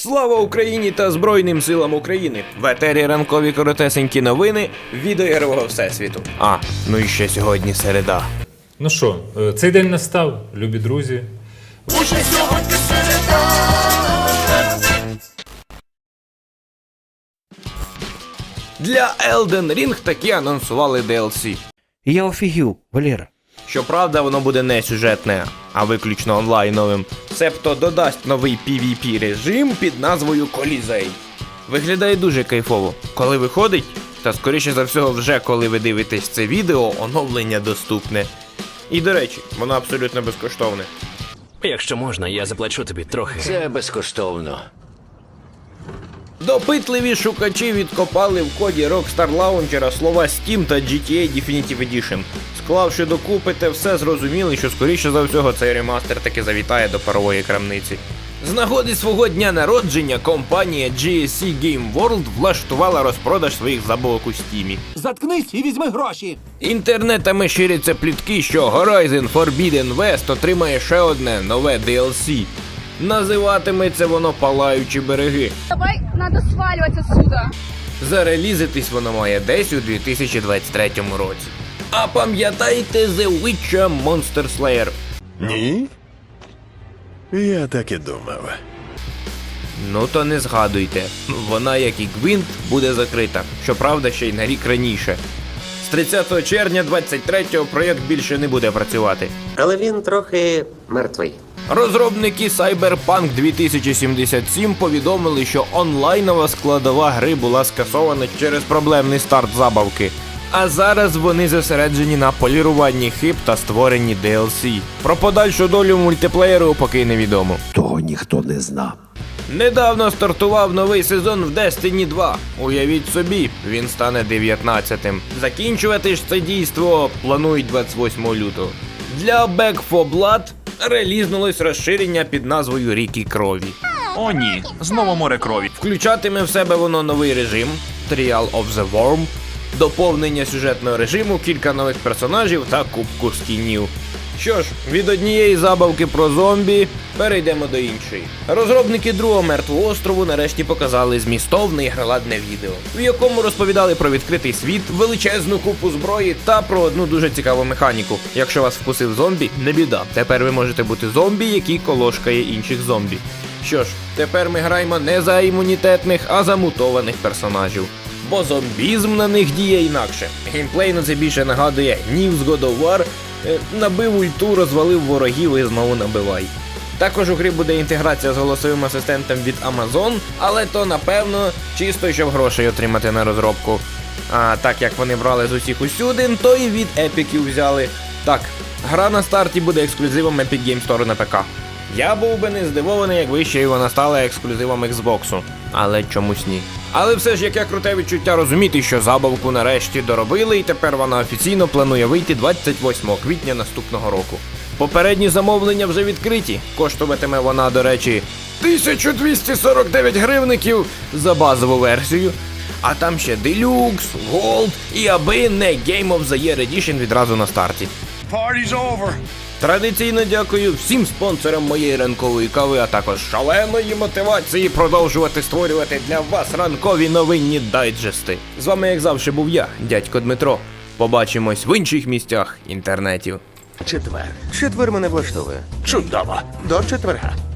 Слава Україні та Збройним силам України! В етері ранкові коротесенькі новини відеоігрового всесвіту. А, ну і ще сьогодні середа. Ну що, е, цей день настав, любі друзі. Для Elden Ring таки анонсували DLC. Я офігів, Валера. Щоправда, воно буде не сюжетне, а виключно онлайновим. Себто додасть новий PvP режим під назвою Колізей. Виглядає дуже кайфово. Коли виходить, та скоріше за всього, вже коли ви дивитесь це відео, оновлення доступне. І до речі, воно абсолютно безкоштовне. Якщо можна, я заплачу тобі трохи. Це безкоштовно. Допитливі шукачі відкопали в коді Rockstar Launcher слова Steam та GTA Definitive Edition. Склавши докупи, те все зрозуміли, що скоріше за всього цей ремастер таки завітає до парової крамниці. З нагоди свого дня народження компанія GSC Game World влаштувала розпродаж своїх забавок у стімі. Заткнись і візьми гроші. Інтернетами ширяться плітки, що Horizon Forbidden West отримає ще одне нове DLC. Називатиметься воно Палаючі береги. Давай, надо сваливать отсюда. Зарелізитись воно має десь у 2023 році. А пам'ятаєте The Witcher Monster Slayer? Ні? Я так і думав. Ну то не згадуйте. Вона, як і Гвинт, буде закрита. Щоправда, ще й на рік раніше. З 30 червня 23-го проєкт більше не буде працювати. Але він трохи мертвий. Розробники Cyberpunk 2077 повідомили, що онлайнова складова гри була скасована через проблемний старт забавки. А зараз вони зосереджені на поліруванні хиб та створенні DLC. Про подальшу долю мультиплеєру поки невідомо. Того ніхто не зна. Недавно стартував новий сезон в Destiny 2. Уявіть собі, він стане 19-тим. Закінчувати ж це дійство планують 28 лютого. Для Back 4 Blood релізнулось розширення під назвою Ріки Крові. О ні, знову море крові. Включатиме в себе воно новий режим Trial of the Worm, доповнення сюжетного режиму, кілька нових персонажів та кубку скінів. Що ж, від однієї забавки про зомбі перейдемо до іншої. Розробники другого мертвого острову нарешті показали змістовне і граладне відео, в якому розповідали про відкритий світ, величезну купу зброї та про одну дуже цікаву механіку. Якщо вас вкусив зомбі, не біда. Тепер ви можете бути зомбі, який колошкає інших зомбі. Що ж, тепер ми граємо не за імунітетних, а за мутованих персонажів. Бо зомбізм на них діє інакше. Геймплей на це більше нагадує гнів з War, набив ульту, розвалив ворогів і знову набивай. Також у грі буде інтеграція з голосовим асистентом від Amazon, але то напевно чисто щоб грошей отримати на розробку. А так як вони брали з усіх усюди, то і від епіків взяли. Так, гра на старті буде ексклюзивом Epic Game Store на ПК. Я був би не здивований, якби ще вона стала ексклюзивом Xbox, але чомусь ні. Але все ж яке круте відчуття розуміти, що забавку нарешті доробили, і тепер вона офіційно планує вийти 28 квітня наступного року. Попередні замовлення вже відкриті. Коштуватиме вона, до речі, 1249 гривників за базову версію. А там ще Deluxe, Gold і аби не Game of the Year Edition відразу на старті. Традиційно дякую всім спонсорам моєї ранкової кави, а також шаленої мотивації продовжувати створювати для вас ранкові новинні дайджести. З вами, як завжди, був я, дядько Дмитро. Побачимось в інших місцях інтернетів. Четвер. Четвер мене влаштовує. Чудово. До четверга.